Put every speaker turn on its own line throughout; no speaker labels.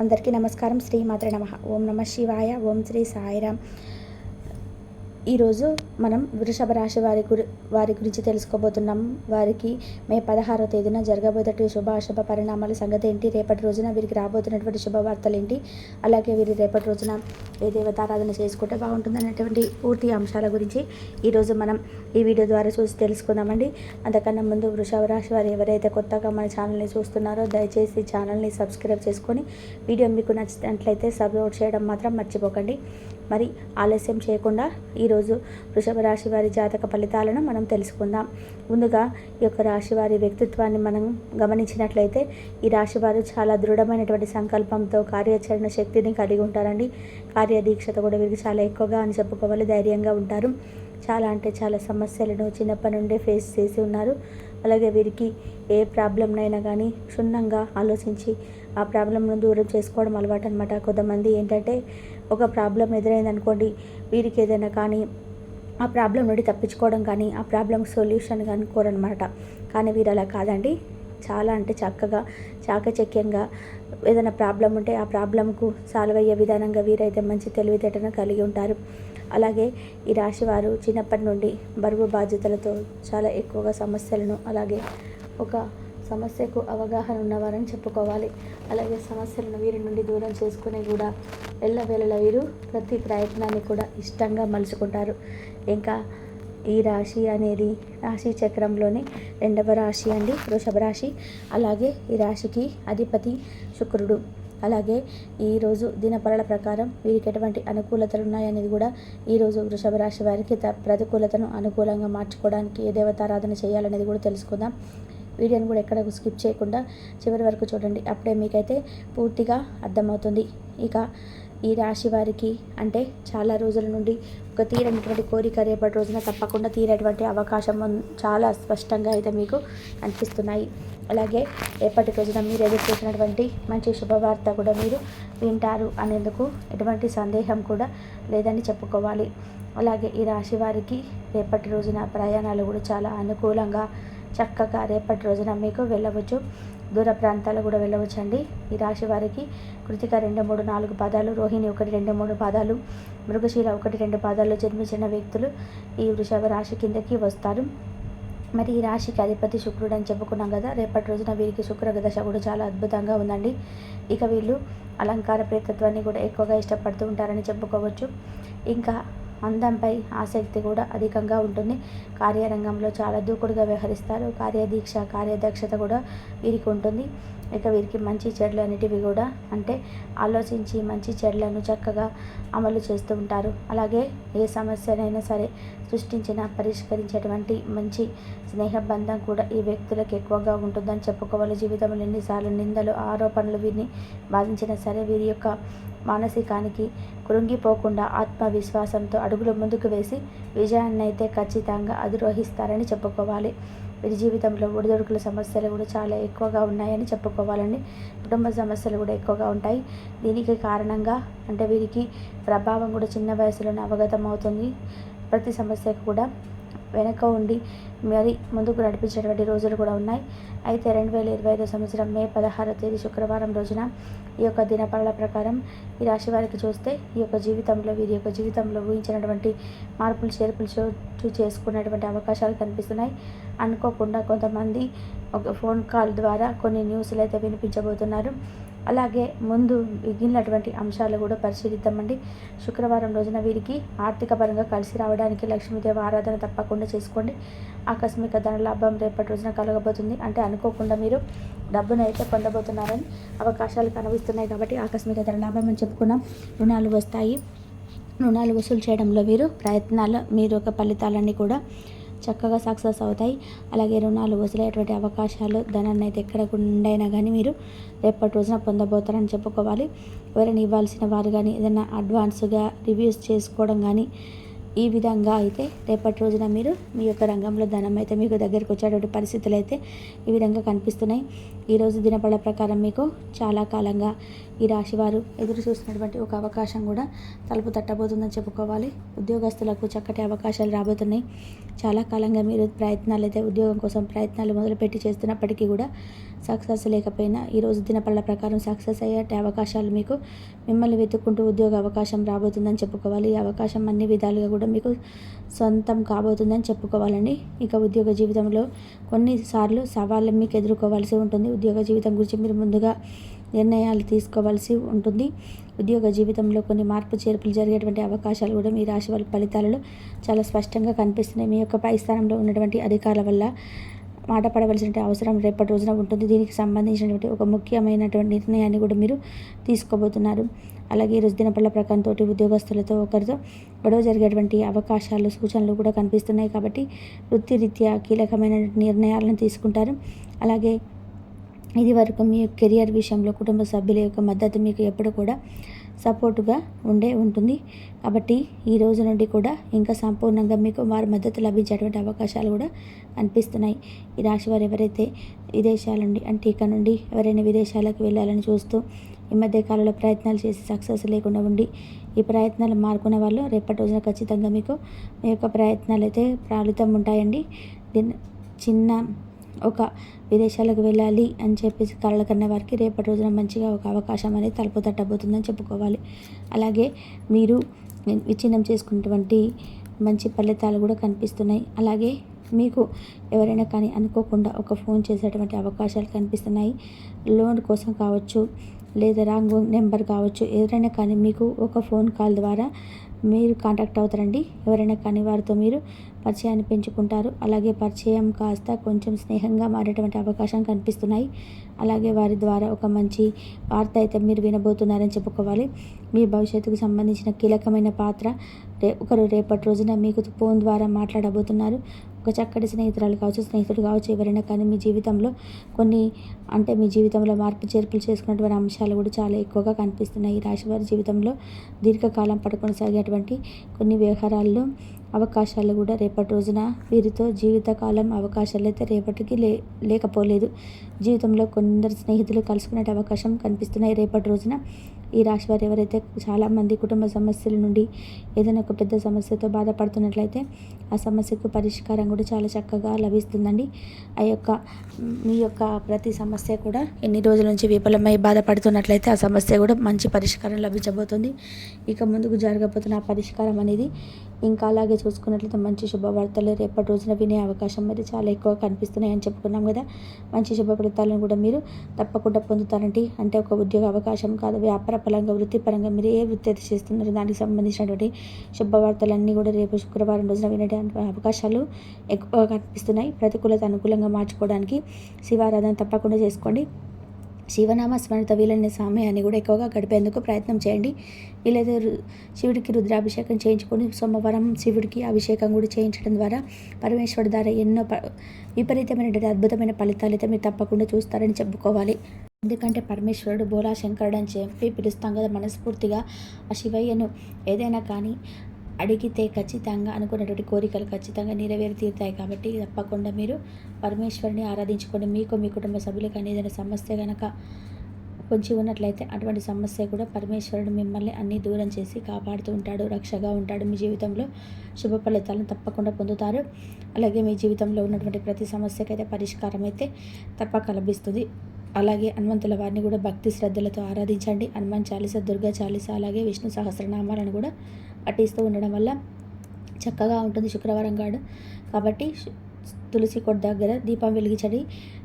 అందరికీ నమస్కారం. శ్రీ మాత్ర నమ. ఓం నమ శివాయ. ఓం శ్రీ సాయిరామ్. ఈరోజు మనం వృషభ రాశి వారి గురి వారి గురించి తెలుసుకోబోతున్నాం. వారికి మే పదహారో తేదీన జరగబోయేటువంటి శుభ అశుభ పరిణామాల సంగతి ఏంటి? రేపటి రోజున వీరికి రాబోతున్నటువంటి శుభవార్తలు ఏంటి? అలాగే వీరి రేపటి రోజున ఏ దేవతారాధన చేసుకుంటే బాగుంటుంది అనేటువంటి పూర్తి అంశాల గురించి ఈరోజు మనం ఈ వీడియో ద్వారా చూసి తెలుసుకుందామండి. అంతకన్నా ముందు వృషభ రాశి వారు ఎవరైతే కొత్తగా మన ఛానల్ని చూస్తున్నారో దయచేసి ఛానల్ని సబ్స్క్రైబ్ చేసుకొని వీడియో మీకు నచ్చినట్లయితే సపోర్ట్ చేయడం మాత్రం మర్చిపోకండి. మరి ఆలస్యం చేయకుండా ఈరోజు వృషభ రాశి వారి జాతక ఫలితాలను మనం తెలుసుకుందాం. ముందుగా ఈ యొక్క రాశి వారి వ్యక్తిత్వాన్ని మనం గమనించినట్లయితే ఈ రాశి వారు చాలా దృఢమైనటువంటి సంకల్పంతో కార్యాచరణ శక్తిని కలిగి ఉంటారండి. కార్యదీక్షత కూడా వీరికి చాలా ఎక్కువగా అని చెప్పుకోవాలి ధైర్యంగా ఉంటారు. చాలా అంటే చాలా సమస్యలను చిన్నప్పటి నుండే ఫేస్ చేసి ఉన్నారు. అలాగే వీరికి ఏ ప్రాబ్లంనైనా కానీ క్షుణ్ణంగా ఆలోచించి ఆ ప్రాబ్లంను దూరం చేసుకోవడం అలవాటు అనమాట కొంతమంది ఏంటంటే ఒక ప్రాబ్లం ఎదురైంది అనుకోండి వీరికి ఏదైనా కానీ ఆ ప్రాబ్లం నుండి తప్పించుకోవడం కానీ ఆ ప్రాబ్లం సొల్యూషన్ కానీ కోరనమాట కానీ వీరు అలా కాదండి. చాలా అంటే చక్కగా చాకచక్యంగా ఏదైనా ప్రాబ్లం ఉంటే ఆ ప్రాబ్లంకు సాల్వ్ అయ్యే విధానంగా వీరైతే మంచి తెలివితేటను కలిగి ఉంటారు. అలాగే ఈ రాశి వారు చిన్నప్పటి నుండి బరువు బాధ్యతలతో చాలా ఎక్కువగా సమస్యలను అలాగే ఒక సమస్యకు అవగాహన ఉన్నవారని చెప్పుకోవాలి. అలాగే సమస్యలను వీరి నుండి దూరం చేసుకుని కూడా ఎల్లవేళలా వీరు ప్రతి ప్రయత్నాన్ని కూడా ఇష్టంగా మలుచుకుంటారు. ఇంకా ఈ రాశి అనేది రాశి చక్రంలోని రెండవ రాశి అండి వృషభ రాశి. అలాగే ఈ రాశికి అధిపతి శుక్రుడు. అలాగే ఈరోజు దినపరల ప్రకారం వీరికి ఎటువంటి అనుకూలతలు ఉన్నాయనేది కూడా ఈరోజు వృషభ రాశి వారికి త ప్రతికూలతను అనుకూలంగా మార్చుకోవడానికి ఏ దేవతారాధన చేయాలనేది కూడా తెలుసుకుందాం. వీడియోని కూడా ఎక్కడ స్కిప్ చేయకుండా చివరి వరకు చూడండి. అప్పుడే మీకైతే పూర్తిగా అర్థమవుతుంది. ఇక ఈ రాశి వారికి అంటే చాలా రోజుల నుండి ఒక తీరనటువంటి కోరిక రేపటి రోజున తప్పకుండా తీరేటువంటి అవకాశం చాలా స్పష్టంగా అయితే మీకు అనిపిస్తున్నాయి. అలాగే రేపటి రోజున మీరు ఎదురు చూసినటువంటి మంచి శుభవార్త కూడా మీరు వింటారు అనేందుకు ఎటువంటి సందేహం కూడా లేదని చెప్పుకోవాలి. అలాగే ఈ రాశి వారికి రేపటి రోజున ప్రయాణాలు కూడా చాలా అనుకూలంగా చక్కగా రేపటి రోజున మీకు వెళ్ళవచ్చు. దూర ప్రాంతాలు కూడా వెళ్ళవచ్చండి. ఈ రాశి వారికి కృతిక రెండు మూడు నాలుగు పాదాలు రోహిణి ఒకటి రెండు మూడు పాదాలు మృగశీల ఒకటి రెండు పాదాల్లో జన్మించిన వ్యక్తులు ఈ వృషభ రాశి కిందకి వస్తారు. మరి ఈ రాశికి అధిపతి శుక్రుడు అని చెప్పుకున్నాం కదా రేపటి రోజున వీరికి శుక్ర దశ కూడా చాలా అద్భుతంగా ఉందండి. ఇక వీళ్ళు అలంకార ప్రేతత్వాన్ని కూడా ఎక్కువగా ఇష్టపడుతూ ఉంటారని చెప్పుకోవచ్చు. ఇంకా అందంపై ఆసక్తి కూడా అధికంగా ఉంటుంది. కార్యరంగంలో చాలా దూకుడుగా వ్యవహరిస్తారు. కార్యదీక్ష కార్యదక్షత కూడా వీరికి ఉంటుంది. ఇక వీరికి మంచి చెడులు అనేటివి కూడా అంటే ఆలోచించి మంచి చెడులను చక్కగా అమలు చేస్తూ ఉంటారు. అలాగే ఏ సమస్యనైనా సరే సృష్టించిన పరిష్కరించేటువంటి మంచి స్నేహబంధం కూడా ఈ వ్యక్తులకు ఎక్కువగా ఉంటుందని చెప్పుకోవాలి. జీవితంలో ఎన్నిసార్లు నిందలు ఆరోపణలు వీరిని బాధించినా సరే వీరి యొక్క మానసికానికి కృంగిపోకుండా ఆత్మవిశ్వాసంతో అడుగులు ముందుకు వేసి విజయాన్ని అయితే ఖచ్చితంగా అధిరోహిస్తారని చెప్పుకోవాలి. వీరి జీవితంలో ఒడిదొడుకుల సమస్యలు కూడా చాలా ఎక్కువగా ఉన్నాయని చెప్పుకోవాలండి. కుటుంబ సమస్యలు కూడా ఎక్కువగా ఉంటాయి. దీనికి కారణంగా అంటే వీరికి ప్రభావం కూడా చిన్న వయసులోనే అవగతం అవుతుంది ప్రతి సమస్యకు కూడా వెనక ఉండి మరి ముందుకు నడిపించినటువంటి రోజులు కూడా ఉన్నాయి. అయితే రెండు వేల ఇరవై ఐదో సంవత్సరం మే పదహారో తేదీ శుక్రవారం రోజున ఈ యొక్క దినపరాల ప్రకారం ఈ రాశి వారికి చూస్తే ఈ యొక్క జీవితంలో వీరి యొక్క జీవితంలో ఊహించినటువంటి మార్పులు చేర్పులు చోటు చేసుకునేటువంటి అవకాశాలు కనిపిస్తున్నాయి. అనుకోకుండా కొంతమంది ఒక ఫోన్ కాల్ ద్వారా కొన్ని న్యూస్లు అయితే వినిపించబోతున్నారు. అలాగే ముందు మిగిలినటువంటి అంశాలు కూడా పరిశీలిద్దామండి. శుక్రవారం రోజున వీరికి ఆర్థిక పరంగా కలిసి రావడానికి లక్ష్మీదేవి ఆరాధన తప్పకుండా చేసుకోండి. ఆకస్మిక ధనలాభం రేపటి రోజున కలగబోతుంది. అంటే అనుకోకుండా మీరు డబ్బును అయితే పొందబోతున్నారని అవకాశాలు కనిపిస్తున్నాయి కాబట్టి ఆకస్మిక ధనలాభం అని చెప్పుకున్నాం. రుణాలు వస్తాయి. రుణాలు వసూలు చేయడంలో వీరు ప్రయత్నాలు మీరు ఒక ఫలితాలన్నీ కూడా చక్కగా సక్సెస్ అవుతాయి. అలాగే రుణాలు వసూలయ్యేటువంటి అవకాశాలు ధనాన్ని అయితే ఎక్కడ ఉండైనా కానీ మీరు రేపటి రోజున పొందబోతారని చెప్పుకోవాలి. ఎవరైనా ఇవ్వాల్సిన వారు కానీ ఏదైనా అడ్వాన్స్గా రివ్యూస్ చేసుకోవడం కానీ ఈ విధంగా అయితే రేపటి రోజున మీరు మీ యొక్క రంగంలో ధనం అయితే మీకు దగ్గరికి వచ్చేటువంటి పరిస్థితులు అయితే ఈ విధంగా కనిపిస్తున్నాయి. ఈరోజు దినపడ ప్రకారం మీకు చాలా కాలంగా ఈ రాశి వారు ఎదురు చూసినటువంటి ఒక అవకాశం కూడా తలుపు తట్టబోతుందని చెప్పుకోవాలి. ఉద్యోగస్తులకు చక్కటి అవకాశాలు రాబోతున్నాయి. చాలా కాలంగా మీరు ప్రయత్నాలు అయితే ఉద్యోగం కోసం ప్రయత్నాలు మొదలుపెట్టి చేస్తున్నప్పటికీ కూడా సక్సెస్ లేకపోయినా ఈరోజు దినపళ్ళ ప్రకారం సక్సెస్ అయ్యే అవకాశాలు మీకు మిమ్మల్ని వెతుక్కుంటూ ఉద్యోగ అవకాశం రాబోతుందని చెప్పుకోవాలి. ఈ అవకాశం అన్ని విధాలుగా కూడా మీకు సొంతం కాబోతుందని చెప్పుకోవాలండి. ఇక ఉద్యోగ జీవితంలో కొన్నిసార్లు సవాళ్ళు మీకు ఎదుర్కోవాల్సి ఉంటుంది. ఉద్యోగ జీవితం గురించి మీరు ముందుగా నిర్ణయాలు తీసుకోవాల్సి ఉంటుంది. ఉద్యోగ జీవితంలో కొన్ని మార్పు చేర్పులు జరిగేటువంటి అవకాశాలు కూడా మీ రాశి వాళ్ళ ఫలితాలలో చాలా స్పష్టంగా కనిపిస్తున్నాయి. మీ యొక్క పై స్థానంలో ఉన్నటువంటి అధికారుల వల్ల మాట పడవలసిన అవసరం రేపటి రోజున ఉంటుంది. దీనికి సంబంధించినటువంటి ఒక ముఖ్యమైనటువంటి నిర్ణయాన్ని కూడా మీరు తీసుకోబోతున్నారు. అలాగే ఈరోజు ప్రకారం తోటి ఉద్యోగస్తులతో ఒకరితో గొడవ జరిగేటువంటి అవకాశాలు సూచనలు కూడా కనిపిస్తున్నాయి కాబట్టి వృత్తిరీత్యా కీలకమైన నిర్ణయాలను తీసుకుంటారు. అలాగే ఇది వరకు మీ కెరియర్ విషయంలో కుటుంబ సభ్యుల యొక్క మద్దతు మీకు ఎప్పుడు కూడా సపోర్టుగా ఉండే ఉంటుంది. కాబట్టి ఈ రోజు నుండి కూడా ఇంకా సంపూర్ణంగా మీకు వారి మద్దతు లభించేటువంటి అవకాశాలు కూడా కనిపిస్తున్నాయి ఈ రాశి వారు ఎవరైతే విదేశాల నుండి అంటే ఇక్కడ నుండి ఎవరైనా విదేశాలకు వెళ్ళాలని చూస్తూ ఈ మధ్య కాలంలో ప్రయత్నాలు చేసి సక్సెస్ లేకుండా ఉండి ఈ ప్రయత్నాలు మారుకున్న వాళ్ళు రేపటి రోజున ఖచ్చితంగా మీకు మీ యొక్క ప్రయత్నాలు అయితే ఫలితం ఉంటాయండి. దీన్ని చిన్న ఒక విదేశాలకు వెళ్ళాలి అని చెప్పేసి కళ్ళ కన్న వారికి రేపటి రోజున మంచిగా ఒక అవకాశం అనేది తలుపు తట్టబోతుందని చెప్పుకోవాలి. అలాగే మీరు విచ్ఛిన్నం చేసుకున్నటువంటి మంచి ఫలితాలు కూడా కనిపిస్తున్నాయి. అలాగే మీకు ఎవరైనా కానీ అనుకోకుండా ఒక ఫోన్ చేసేటువంటి అవకాశాలు కనిపిస్తున్నాయి. లోన్ కోసం కావచ్చు లేదా రాంగ్ నెంబర్ కావచ్చు ఎవరైనా కానీ మీకు ఒక ఫోన్ కాల్ ద్వారా మీరు కాంటాక్ట్ అవుతారండి. ఎవరైనా కానీ వారితో మీరు పరిచయాన్ని పెంచుకుంటారు. అలాగే పరిచయం కాస్త కొంచెం స్నేహంగా మారేటువంటి అవకాశం కనిపిస్తున్నాయి. అలాగే వారి ద్వారా ఒక మంచి వార్త అయితే మీరు వినబోతున్నారని చెప్పుకోవాలి. మీ భవిష్యత్తుకు సంబంధించిన కీలకమైన పాత్ర రే ఒకరు రేపటి రోజున మీకు ఫోన్ ద్వారా మాట్లాడబోతున్నారు. ఒక చక్కటి స్నేహితురాలు కావచ్చు స్నేహితుడు కావచ్చు ఎవరైనా కానీ మీ జీవితంలో కొన్ని అంటే మీ జీవితంలో మార్పు చేర్పులు చేసుకున్నటువంటి అంశాలు కూడా చాలా ఎక్కువగా కనిపిస్తున్నాయి. ఈ రాశివారి జీవితంలో దీర్ఘకాలం పట్టు కొనసాగేటువంటి కొన్ని వ్యవహారాల్లో అవకాశాలు కూడా రేపటి రోజున వీరితో జీవితకాలం అవకాశాలు అయితే రేపటికి లే లేకపోలేదు. జీవితంలో కొందరు స్నేహితులు కలుసుకునే అవకాశం కనిపిస్తున్నాయి. రేపటి రోజున ఈ రాశి వారు ఎవరైతే చాలామంది కుటుంబ సమస్యల నుండి ఏదైనా ఒక పెద్ద సమస్యతో బాధపడుతున్నట్లయితే ఆ సమస్యకు పరిష్కారం కూడా చాలా చక్కగా లభిస్తుందండి. ఆ యొక్క మీ యొక్క ప్రతి సమస్య కూడా ఎన్ని రోజుల నుంచి విఫలమై బాధపడుతున్నట్లయితే ఆ సమస్య కూడా మంచి పరిష్కారం లభించబోతుంది. ఇక ముందుకు జరగబోతున్న ఆ పరిష్కారం అనేది ఇంకా అలాగే చూసుకున్నట్లయితే మంచి శుభవార్తలు రేపటి రోజున వినే అవకాశం మరి చాలా ఎక్కువ కనిపిస్తున్నాయి అని చెప్పుకున్నాం కదా. మంచి శుభ ఫలితాలను కూడా మీరు తప్పకుండా పొందుతారండి. అంటే ఒక ఉద్యోగ అవకాశం కాదు వ్యాపార పరంగా వృత్తిపరంగా మీరు ఏ వృత్తి అయితే చేస్తున్నారో దానికి సంబంధించినటువంటి శుభవార్తలన్నీ కూడా రేపు శుక్రవారం రోజున వినడానికి అవకాశాలు ఎక్కువ కనిపిస్తున్నాయి. ప్రతికూలత అనుకూలంగా మార్చుకోవడానికి శివారాధన తప్పకుండా చేసుకోండి. శివనామ స్మరణత వీలైన సమయాన్ని కూడా ఎక్కువగా గడిపేందుకు ప్రయత్నం చేయండి. వీలైతే శివుడికి రుద్రాభిషేకం చేయించుకొని సోమవారం శివుడికి అభిషేకం కూడా చేయించడం ద్వారా పరమేశ్వరుడు ద్వారా ఎన్నో విపరీతమైనటువంటి అద్భుతమైన ఫలితాలు అయితే మీరు తప్పకుండా చూస్తారని చెప్పుకోవాలి. ఎందుకంటే పరమేశ్వరుడు బోలా శంకరుడు అని చెప్పి పిలుస్తాం కదా మనస్ఫూర్తిగా. ఆ శివయ్యను ఏదైనా కానీ అడిగితే ఖచ్చితంగా అనుకున్నటువంటి కోరికలు ఖచ్చితంగా నెరవేరి తీరుతాయి కాబట్టి తప్పకుండా మీరు పరమేశ్వరిని ఆరాధించుకోండి మీకు మీ కుటుంబ సభ్యులకు కానీ ఏదైనా సమస్య కనుక పొంచి ఉన్నట్లయితే అటువంటి సమస్య కూడా పరమేశ్వరుడు మిమ్మల్ని అన్ని దూరం చేసి కాపాడుతూ ఉంటాడు రక్షగా ఉంటాడు. మీ జీవితంలో శుభ ఫలితాలను తప్పకుండా పొందుతారు. అలాగే మీ జీవితంలో ఉన్నటువంటి ప్రతి సమస్యకైతే పరిష్కారం అయితే తప్పక లభిస్తుంది. అలాగే హనుమంతుల వారిని కూడా భక్తి శ్రద్ధలతో ఆరాధించండి. హనుమాన్ చాలీస దుర్గా చాలీస అలాగే విష్ణు సహస్రనామాలను కూడా పట్టిస్తూ ఉండడం వల్ల చక్కగా ఉంటుంది శుక్రవారం కాడు కాబట్టి తులసి కొట్ట దగ్గర దీపం వెలిగించండి.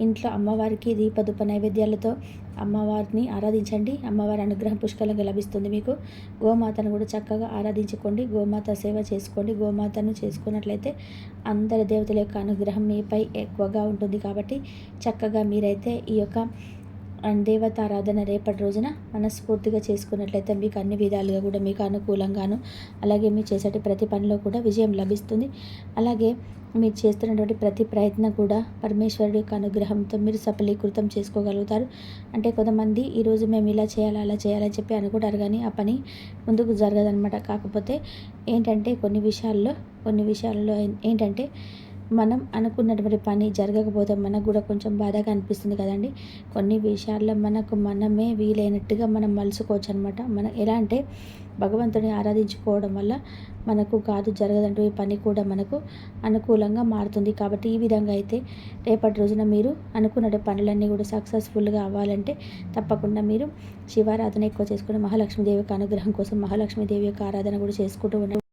ఇంట్లో అమ్మవారికి దీపదుప నైవేద్యాలతో అమ్మవారిని ఆరాధించండి. అమ్మవారి అనుగ్రహం పుష్కలంగా లభిస్తుంది మీకు. గోమాతను కూడా చక్కగా ఆరాధించుకోండి. గోమాత సేవ చేసుకోండి. గోమాతను చేసుకున్నట్లయితే అందరి దేవతల యొక్క అనుగ్రహం మీపై ఎక్కువగా ఉంటుంది కాబట్టి చక్కగా మీరైతే ఈ యొక్క దేవత ఆరాధన రేపటి రోజున మనస్ఫూర్తిగా చేసుకున్నట్లయితే మీకు అన్ని విధాలుగా కూడా మీకు అనుకూలంగాను అలాగే మీరు చేసేటి ప్రతి పనిలో కూడా విజయం లభిస్తుంది. అలాగే మీరు చేస్తున్నటువంటి ప్రతి ప్రయత్నం కూడా పరమేశ్వరుడి యొక్క అనుగ్రహంతో మీరు సఫలీకృతం చేసుకోగలుగుతారు. అంటే కొంతమంది ఈరోజు మేము ఇలా చేయాలి అలా చేయాలని చెప్పి అనుకుంటారు కానీ ఆ పని ముందుకు జరగదనమాట కాకపోతే ఏంటంటే కొన్ని విషయాల్లో కొన్ని విషయాల్లో ఏంటంటే మనం అనుకున్నటువంటి పని జరగకపోతే మనకు కూడా కొంచెం బాధగా అనిపిస్తుంది కదండి. కొన్ని విషయాల్లో మనకు మనమే వీలైనట్టుగా మనం మలుసుకోవచ్చు అనమాట మనం ఎలా అంటే భగవంతుని ఆరాధించుకోవడం వల్ల మనకు కాదు జరగదంటూ ఈ పని కూడా మనకు అనుకూలంగా మారుతుంది. కాబట్టి ఈ విధంగా అయితే రేపటి రోజున మీరు అనుకున్న పనులన్నీ కూడా సక్సెస్ఫుల్గా అవ్వాలంటే తప్పకుండా మీరు శివారాధన ఎక్కువ చేసుకుని మహాలక్ష్మీదేవి యొక్క అనుగ్రహం కోసం మహాలక్ష్మీదేవి యొక్క ఆరాధన కూడా చేసుకుంటూ ఉండండి.